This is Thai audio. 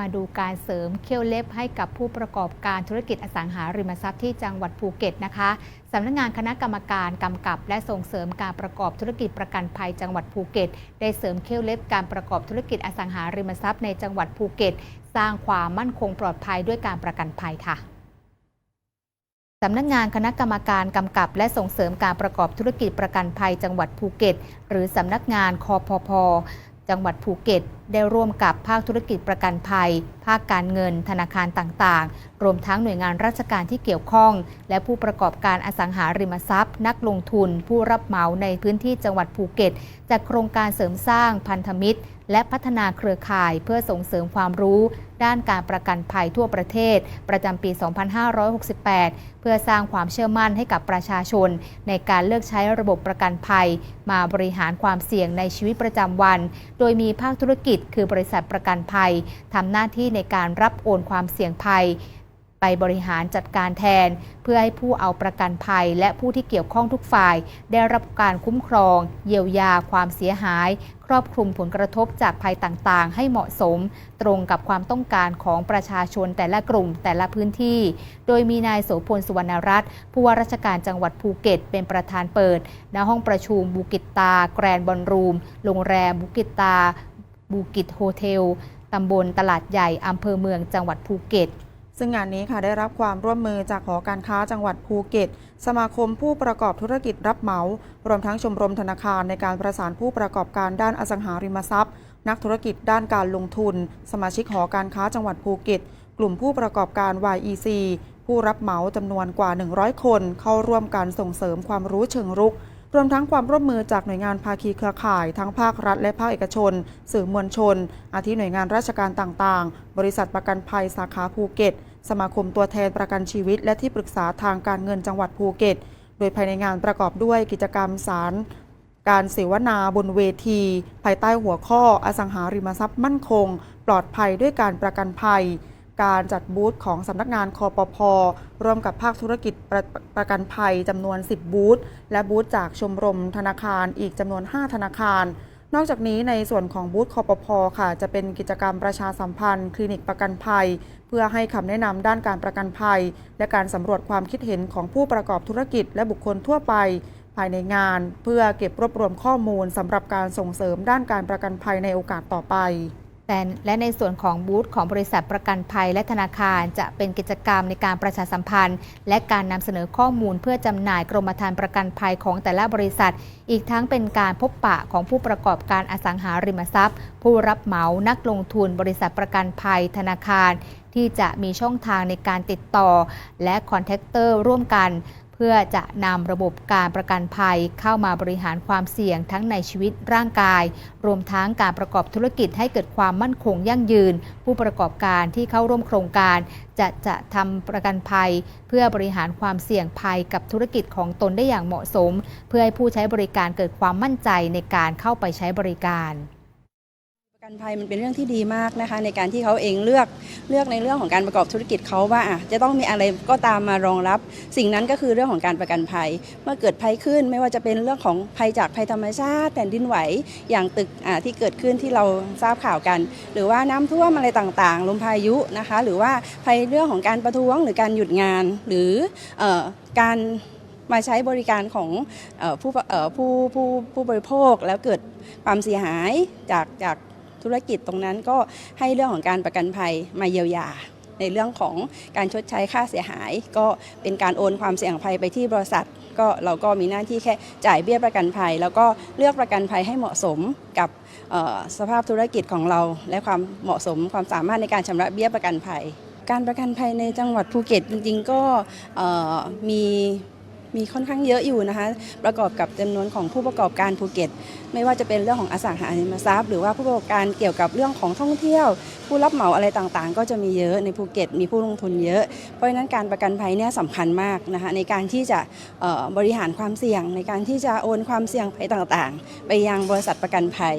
มาดูการเสริมเขี้ยวเล็บให้กับผู้ประกอบการธุรกิจอสังหาริมทรัพย์ที่จังหวัดภูเก็ตนะคะสำนักงานคณะกรรมการกำกับ และส่งเสริมการประกอบธุรกิจประกันภัยจังหวัดภูเก็ต ได้เสริมเขี้ยวเล็บการประกอบธุรกิจอสังหาริมทรัพย์ในจังหวัดภูเก็ต สร้างความมั่นคงปลอดภัยด้วยการประกันภัยค่ะสำนักงานคณะกรรมการกำกับ และส่งเสริมการประกอบธุรกิจประกันภัยจังหวัดภูเก็ต หรือสำนักงานคอพพ จังหวัดภูเก็ต ได้ร่วมกับภาคธุรกิจประกันภัย ภาคการเงิน ธนาคารต่างๆ รวมทั้งหน่วยงานราชการที่เกี่ยวข้อง และผู้ประกอบการอสังหาริมทรัพย์ นักลงทุน ผู้รับเหมาในพื้นที่จังหวัดภูเก็ตจากโครงการเสริมสร้างพันธมิตร และพัฒนาเครือข่ายเพื่อส่งเสริมความรู้ ด้านการประกันภัยทั่วประเทศ ประจำปี 2568 เพื่อสร้างความเชื่อมั่นให้กับประชาชน ในการเลือกใช้ระบบประกันภัย มาบริหารความเสี่ยงในชีวิตประจำวัน โดยมีภาคธุรกิจคือบริษัทประกันภัยทำหน้าที่ในการรับโอนความเสี่ยงภัย ไปบริหารจัดการแทน เพื่อให้ผู้เอาประกันภัย และผู้ที่เกี่ยวข้องทุกฝ่าย ได้รับการคุ้มครอง เยียวยาความเสียหาย ครอบคลุมผลกระทบจากภัยต่างๆ ให้เหมาะสม ตรงกับความต้องการของประชาชนแต่ละกลุ่มแต่ละพื้นที่ โดยมีนายโสพลสุวรรณรัตน์ผู้ว่าราชการจังหวัดภูเก็ต เป็นประธานเปิดณห้องประชุมบูกิตตา แกรนบอลรูมโรงแรมบูกิตตาบูกิตโฮเทล ตำบลตลาดใหญ่อำเภอเมืองจังหวัดภูเก็ต ซึ่งงานนี้ค่ะได้รับความร่วมมือจากหอการค้าจังหวัดภูเก็ต สมาคมผู้ประกอบธุรกิจรับเหมา รวมทั้งชมรมธนาคารในการประสานผู้ประกอบการด้านอสังหาริมทรัพย์ นักธุรกิจด้านการลงทุน สมาชิกหอการค้าจังหวัดภูเก็ต กลุ่มผู้ประกอบการ YEC ผู้รับเหมาจำนวนกว่า 100 คน เข้าร่วมการส่งเสริมความรู้เชิงรุก รวมทั้งความร่วมมือจากหน่วยงานภาคีเครือข่าย ทั้งภาครัฐและภาคเอกชน สื่อมวลชน อาทิหน่วยงานราชการต่างๆ บริษัทประกันภัยสาขาภูเก็ต สมาคมตัวแทนประกันชีวิต และที่ปรึกษาทางการเงินจังหวัดภูเก็ต โดยภายในงานประกอบด้วยกิจกรรมสารการเสวนาบนเวที ภายใต้หัวข้อ อสังหาริมทรัพย์มั่นคง ปลอดภัยด้วยการประกันภัย การจัดบูธของสำนักงานคอปพร่วมกับภาคธุรกิจประประกันภัยจำนวน 10 บูธ และบูธจากชมรมธนาคารอีกจำนวน 5 ธนาคาร นอกจากนี้ในส่วนของบูธคอปพค่ะ จะเป็นกิจกรรมประชาสัมพันธ์ คลินิกประกันภัย เพื่อให้คำแนะนำด้านการประกันภัย และการสำรวจความคิดเห็นของผู้ประกอบธุรกิจ และบุคคลทั่วไปภายในงาน เพื่อเก็บรวบรวมข้อมูลสำหรับการส่งเสริมด้านการประกันภัยในโอกาสต่อไป แต่และในส่วนของบูธของบริษัทประกันภัยและธนาคาร จะเป็นกิจกรรมในการประชาสัมพันธ์ และการนำเสนอข้อมูลเพื่อจำหน่ายกรมธรรม์ประกันภัยของแต่ละบริษัท อีกทั้งเป็นการพบปะของผู้ประกอบการอสังหาริมทรัพย์ ผู้รับเหมานักลงทุน บริษัทประกันภัยธนาคาร ที่จะมีช่องทางในการติดต่อ และคอนแทคเตอร์ร่วมกัน เพื่อจะนำระบบการประกันภัยเข้ามาบริหารความเสี่ยงทั้งในชีวิตร่างกาย รวมทั้งการประกอบธุรกิจให้เกิดความมั่นคงยั่งยืน ผู้ประกอบการที่เข้าร่วมโครงการ จะจะทำประกันภัย เพื่อบริหารความเสี่ยงภัยกับธุรกิจของตนได้อย่างเหมาะสม เพื่อให้ผู้ใช้บริการเกิดความมั่นใจในการเข้าไปใช้บริการ กันภัยมันเป็นเรื่องที่ดีมากนะคะในการที่เขาเองเลือกเลือกในเรื่องของการประกอบธุรกิจเขาว่าอะจะต้องมีอะไรก็ตามมารองรับ สิ่งนั้นก็คือเรื่องของการประกันภัย เมื่อเกิดภัยขึ้นไม่ว่าจะเป็นเรื่องของภัยจากภัยธรรมชาติแผ่นดินไหวอย่างตึกอ่าที่เกิดขึ้นที่เราทราบข่าวกัน หรือว่าน้ำท่วมอะไรต่างๆลมพายุนะคะ หรือว่าภัยเรื่องของการประท้วงหรือการหยุดงาน หรือออการมาใช้บริการของผู้ผู้ผู้ผู้บริโภคแล้วเกิดความเสียหายจากจาก ธุรกิจตรงนั้นก็ให้เรื่องของการประกันภัยมาเยียวยา ในเรื่องของการชดใช้ค่าเสียหาย ก็เป็นการโอนความเสี่ยงภัยไปที่บริษัท ก็เราก็มีหน้าที่แค่จ่ายเบี้ยประกันภัย แล้วก็เลือกประกันภัยให้เหมาะสมกับสภาพธุรกิจของเรา และความเหมาะสมความสามารถในการชำระเบี้ยประกันภัยการประกันภัยในจังหวัดภูเก็ตจริงๆก็มี มีค่อนข้างเยอะอยู่นะคะ ประกอบกับจำนวนของผู้ประกอบการภูเก็ต ไม่ว่าจะเป็นเรื่องของอสังหาริมทรัพย์ หรือว่าผู้ประกอบการเกี่ยวกับเรื่องของท่องเที่ยว ผู้รับเหมาอะไรต่างๆ ก็จะมีเยอะในภูเก็ต มีผู้ลงทุนเยอะ เพราะฉะนั้นการประกันภัยเนี่ยสำคัญมากนะคะในการที่จะบริหารความเสี่ยง ในการที่จะโอนความเสี่ยงภัยต่างๆ ไปยังบริษัทประกันภัย